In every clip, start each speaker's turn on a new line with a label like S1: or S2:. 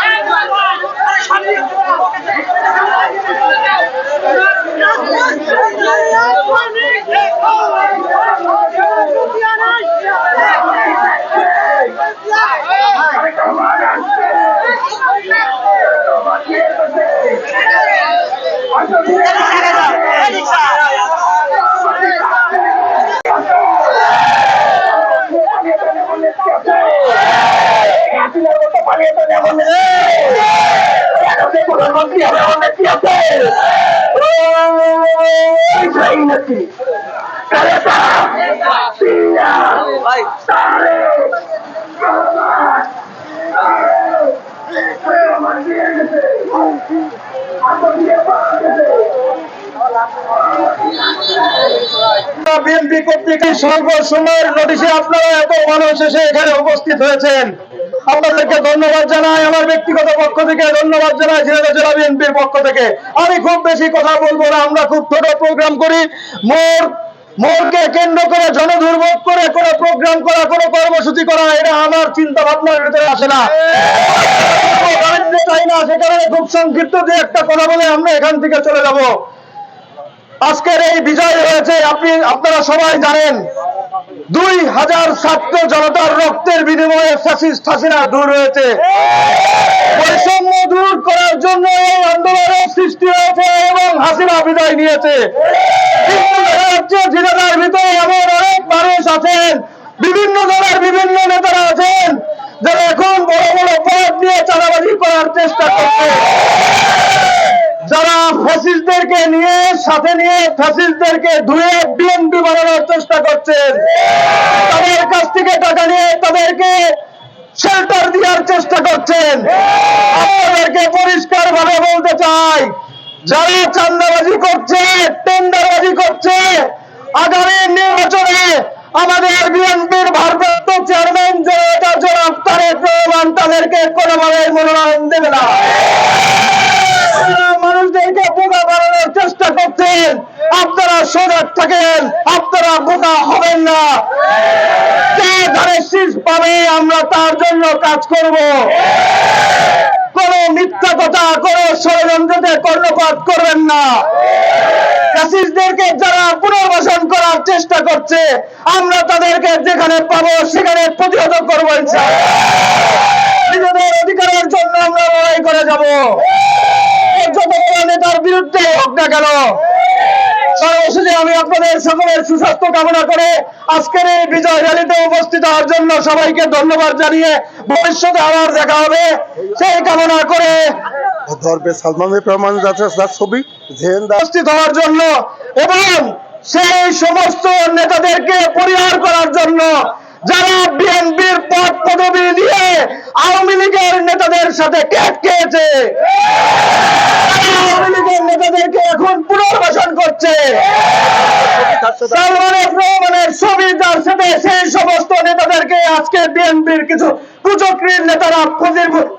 S1: Vai, vai, vai. প্রধানমন্ত্রী হবে অনেক আছে
S2: বিএনপি কর্তৃক সর্বসময়ের নোটিশে আপনারা এত মানুষ এসে এখানে উপস্থিত হয়েছেন। আপনাদেরকে ধন্যবাদ জানাই, আমার ব্যক্তিগত পক্ষ থেকে ধন্যবাদ জানাই ঝিনাইদহ জেলা বিএনপির পক্ষ থেকে। আমি খুব বেশি কথা বলব না, আমরা খুব ছোট প্রোগ্রাম করি। মোর, মোরকে কেন্দ্র করে জনদুর্ভোগ করে কোনো প্রোগ্রাম করা, কোনো কর্মসূচি করা, এটা আমার চিন্তা ভাবনার ভিতরে আসে না। সে কারণে খুব সংক্ষিপ্ত যে একটা কথা বলে আমরা এখান থেকে চলে যাব। আজকের এই বিজয় হয়েছে, আপনি, আপনারা সবাই জানেন, দুই হাজার ছাত্র জনতার রক্তের বিনিময়ে ফ্যাসিস্ট হাসিনা দূর হয়েছে। বৈষম্য দূর করার জন্য এই আন্দোলনের সৃষ্টি হয়েছে এবং হাসিনা বিদায় নিয়েছে। জিনাদার ভিতরে এমন অনেক মানুষ আছেন, বিভিন্ন দলের বিভিন্ন নেতারা আছেন, যারা এখন বড় বড় পদ নিয়ে চাঁদাবাজি করার চেষ্টা করছে যারা ফ্যাসিস্টদেরকে নিয়ে সাথে নিয়ে ফ্যাসিস্টদেরকে ধুয়ে বিএনপি বানানোর চেষ্টা করছেন। তাদের কাছ থেকে টাকা নিয়ে তাদেরকে শেল্টার দেওয়ার চেষ্টা করছেন। আপনাদেরকে পরিষ্কার ভাবে বলতে চাই, যারা চান্দাবাজি করছে, টেন্ডারবাজি করছে, আগামী নির্বাচনে আমাদের বিএনপির ভারপ্রাপ্ত চেয়ারম্যান জনতা জনাব তারেক রহমান তাদেরকে কোনোভাবে মনোনয়ন দেবে না আপনারা মানুষদেরকে বোকা বানানোর চেষ্টা করছেন আপনারা সজাগ থাকেন, আপনারা বোকা হবেন না। যে ধারে শীষ পাবে, আমরা তার জন্য কাজ করব। কোন মিথ্যা কথা, কোন ষড়যন্ত্রতে কর্ণপাত করবেন না। ফ্যাসিস্টদেরকে যারা পুনর্বাসন করার চেষ্টা করছে, আমরা তাদেরকে যেখানে পাবো, সেখানে প্রতিহত করব নিজেদের অধিকারের জন্য আমরা লড়াই করে যাব। যত নেতার বিরুদ্ধে হোক না কেন আমি আপনাদের সকলের সুস্বাস্থ্য কামনা করে আজকের এই বিজয় র্যালিতে উপস্থিত হওয়ার জন্য সবাইকে ধন্যবাদ জানিয়ে ভবিষ্যতে আবার দেখা হবে। সেই কামনা করে
S3: সালমান রহমান ছবি
S2: উপস্থিত হওয়ার জন্য এবং সেই সমস্ত নেতাদেরকে পরিহার করার জন্য যারা বিএনপির পদ পদবি দিয়ে আওয়ামী লীগের নেতাদের সাথে ট্যাগ খেয়েছে তারা আওয়ামী লীগের নেতাদেরকে এখন পুনর্বাসন করছে।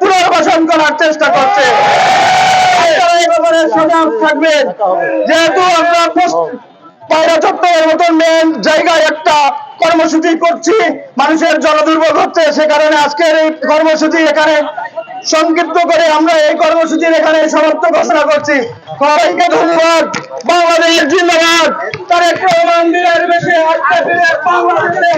S2: পুনর্বাসন করার চেষ্টা করছে। যেহেতু আমরা মতন মেন জায়গায় একটা কর্মসূচি করছি, মানুষের জনদুর্ভোগ হচ্ছে, সে কারণে আজকের এই কর্মসূচি এখানে সংক্ষিপ্ত করে আমরা এই কর্মসূচির এখানে সমাপ্ত ঘোষণা করছি। সবাইকে ধন্যবাদ। বাংলাদেশ জিন্দাবাদ। তারেক রহমান দিনের বেশি বাংলাদেশে।